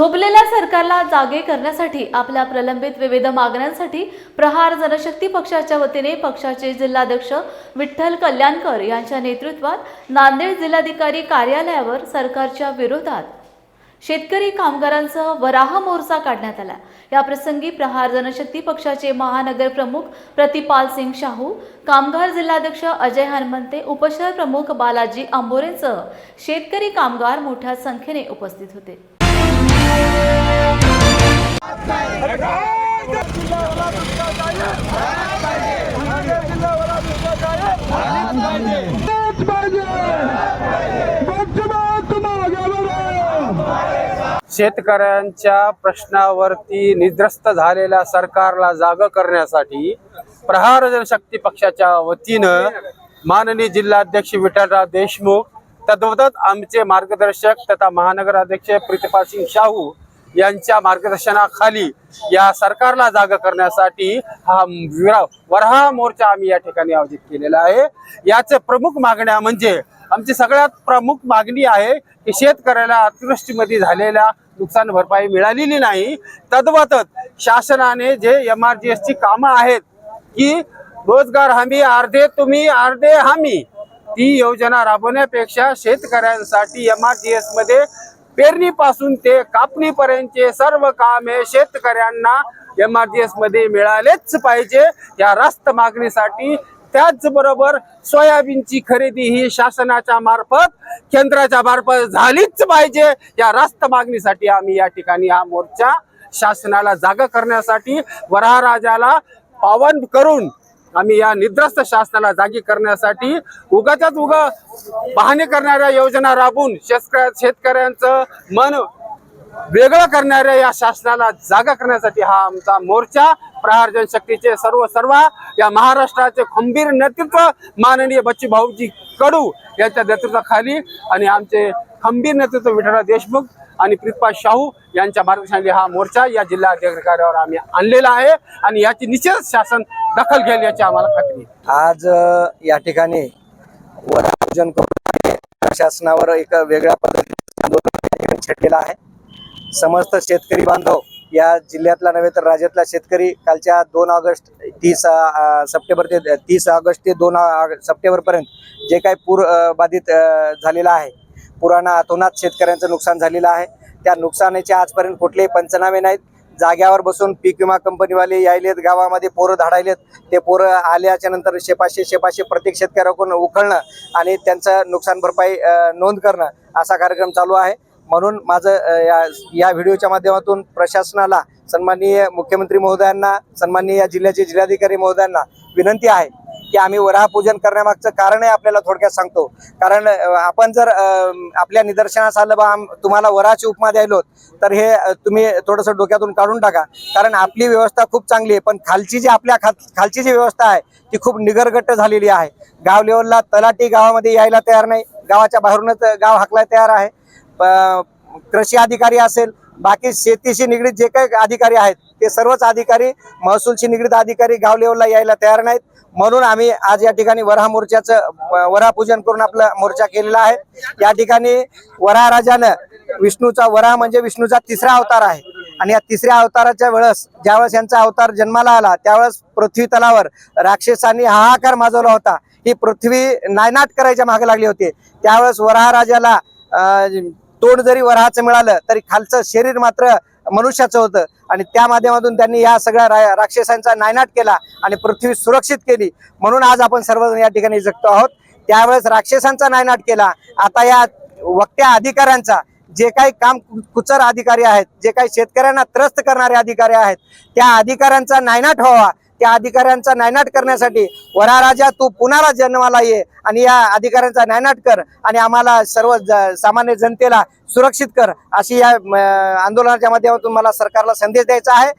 झोपलेल्या सरकारला जागे करण्यासाठी आपल्या प्रलंबित विविध मागण्यांसाठी प्रहार जनशक्ती पक्षाच्या वतीने पक्षाचे जिल्हाध्यक्ष विठ्ठल कल्याणकर यांच्या नेतृत्वात नांदेड जिल्हाधिकारी कार्यालयावर सरकारच्या विरोधात शेतकरी कामगारांसह वराह मोर्चा काढण्यात आला. या प्रसंगी प्रहार जनशक्ती पक्षाचे महानगर प्रमुख प्रतिपाल सिंग शाहू कामगार जिल्हाध्यक्ष अजय हनुमंते उपशहर प्रमुख बालाजी आंबोरेंसह शेतकरी कामगार मोठ्या संख्येने उपस्थित होते. शेतकऱ्यांच्या प्रश्नावरती निद्रस्त झालेल्या सरकारला जाग करण्यासाठी प्रहार जनशक्ती पक्षाच्या वतीनं माननीय जिल्हाध्यक्ष विठ्ठलराव देशमुख तद्वतच आमचे मार्गदर्शक तथा महानगराध्यक्ष प्रीतिपाल सिंग शाहू यांच्या मार्गदर्शनाखाली या सरकारला जागा करण्यासाठी हा वरहा मोर्चा आम्ही या ठिकाणी आयोजित केलेला आहे. याचे प्रमुख मागण्या म्हणजे आमची सगळ्यात प्रमुख मागणी आहे की शेतकऱ्याला अतिवृष्टीमध्ये झालेल्या नुकसान भरपाई मिळालेली नाही. तद्वतच शासनाने जे एम आर जी एसची कामं आहेत की रोजगार हमी अर्धे तुम्ही अर्धे हमी ती योजना राबवण्यापेक्षा शेतकऱ्यांसाठी एम आर जी एसमध्ये पेरणीपासून ते कापणीपर्यंतचे सर्व कामे शेतकऱ्यांना एम आर जी एसमध्ये मिळालेच पाहिजे. या रास्त मागणीसाठी त्याचबरोबर सोयाबीनची खरेदी ही शासनाच्या मार्फत केंद्राच्या मार्फत झालीच पाहिजे. या रास्त मागणीसाठी आम्ही या ठिकाणी हा मोर्चा शासनाला जागा करण्यासाठी वराहराजाला पावन करून आम्ही या निद्रस्त शासनाला जागी करण्यासाठी उगाच्याच उगा पाहणी करणाऱ्या योजना राबवून शेतकऱ्या शेतकऱ्यांचं मन वेगळं करणाऱ्या या शासनाला जागा करण्यासाठी हा आमचा मोर्चा प्रहार जनशक्तीचे सर्व सर्व या महाराष्ट्राचे खंबीर नेतृत्व माननीय बच्चू भाऊजी कडू यांच्या नेतृत्वाखाली आणि आमचे खंबीर नेतृत्व विठ्ठला देशमुख आणि प्रितपा शाहू यांच्या मार्गदर्शनाने हा मोर्चा या जिल्हा अधिकाऱ्यावर आम्ही आणलेला आहे. आणि याची निश्चित शासन दखल घेईल याची आम्हाला खात्री आज या ठिकाणी वरापूजन करून प्रशासनावर एक वेगळ्या पद्धतीने छेडलेला आहे. समस्त शेतकरी बांधव या जिल्ह्यातला नव्हे तर राज्यातला शेतकरी कालच्या दोन ऑगस्ट तीस सप्टेंबर ते तीस ऑगस्ट ते दोन सप्टेंबरपर्यंत जे काही पूर बाधित झालेला आहे पुराणा अतोनात शेतकऱ्यांचं नुकसान झालेलं आहे. त्या नुकसानाचे आजपर्यंत कुठलेही पंचनामे नाहीत. जाग्यावर बसून पीक विमा कंपनीवाले यायलेत गावामध्ये पोरं धाडायलेत. ते पोरं आल्याच्यानंतर शेपाशे शेपाशे प्रत्येक शेतकऱ्याकडून उखळणं आणि त्यांचं नुकसान भरपाई नोंद करणं असा कार्यक्रम चालू आहे. म्हणून माझं या या व्हिडिओच्या माध्यमातून प्रशासनाला सन्माननीय मुख्यमंत्री महोदयांना सन्माननीय या जिल्ह्याचे जिल्हाधिकारी महोदयांना विनंती आहे की आम्ही वराहपूजन करण्यामागचं कारणही आपल्याला थोडक्यात सांगतो. कारण आपण जर आपल्या निदर्शनास आलं बा तुम्हाला वराची उपमा द्यायलो तर हे तुम्ही थोडंसं डोक्यातून काढून टाका. कारण आपली व्यवस्था खूप चांगली आहे पण खालची जी आपल्या खाल खालची जी व्यवस्था आहे ती खूप निगरगट्ट झालेली आहे. गाव लेवलला तलाटी गावामध्ये यायला तयार नाही. गावाच्या बाहेरूनच गाव हाकला तयार आहे. प- कृषी अधिकारी असेल बाकी शेतीशी निगडीत जे काही अधिकारी आहेत ते सर्वच अधिकारी महसूलशी निगडीत अधिकारी गाव लेवलला यायला तयार नाहीत. म्हणून आम्ही आज या ठिकाणी वराह मोर्चाचं वरापूजन करून आपला मोर्चा केलेला आहे. या ठिकाणी वराह राजानं विष्णूचा वराह म्हणजे विष्णूचा तिसरा अवतार आहे. आणि या तिसऱ्या अवताराच्या वेळेस ज्यावेळेस यांचा अवतार जन्माला आला त्यावेळेस पृथ्वी तलावर राक्षसांनी हाहाकार माजवला होता. ही पृथ्वी नायनाट करायच्या मागे लागली होती. त्यावेळेस वराह राजाला तोंड जरी वराहाचं मिळालं तरी खालचं शरीर मात्र मनुष्याचं होतं. आणि त्या माध्यमातून त्यांनी या सगळ्या रा- राक्षसांचा नायनाट केला आणि पृथ्वी सुरक्षित केली. म्हणून आज आपण सर्वजण या ठिकाणी जगतो आहोत. त्यावेळेस राक्षसांचा नायनाट केला. आता या वक्त्या अधिकाऱ्यांचा जे काही काम कुचर अधिकारी आहेत जे काही शेतकऱ्यांना त्रस्त करणारे अधिकारी आहेत त्या अधिकाऱ्यांचा नायनाट व्हावा. त्या अधिकाऱ्यांचा नायनाट करण्यासाठी वरा राजा तू पुन्हा जन्माला ये आणि या अधिकाऱ्यांचा नायनाट कर आणि आम्हाला सर्व ज- सामान्य जनतेला सुरक्षित कर अशी या आंदोलनाच्या माध्यमातून मला सरकारला संदेश द्यायचा आहे.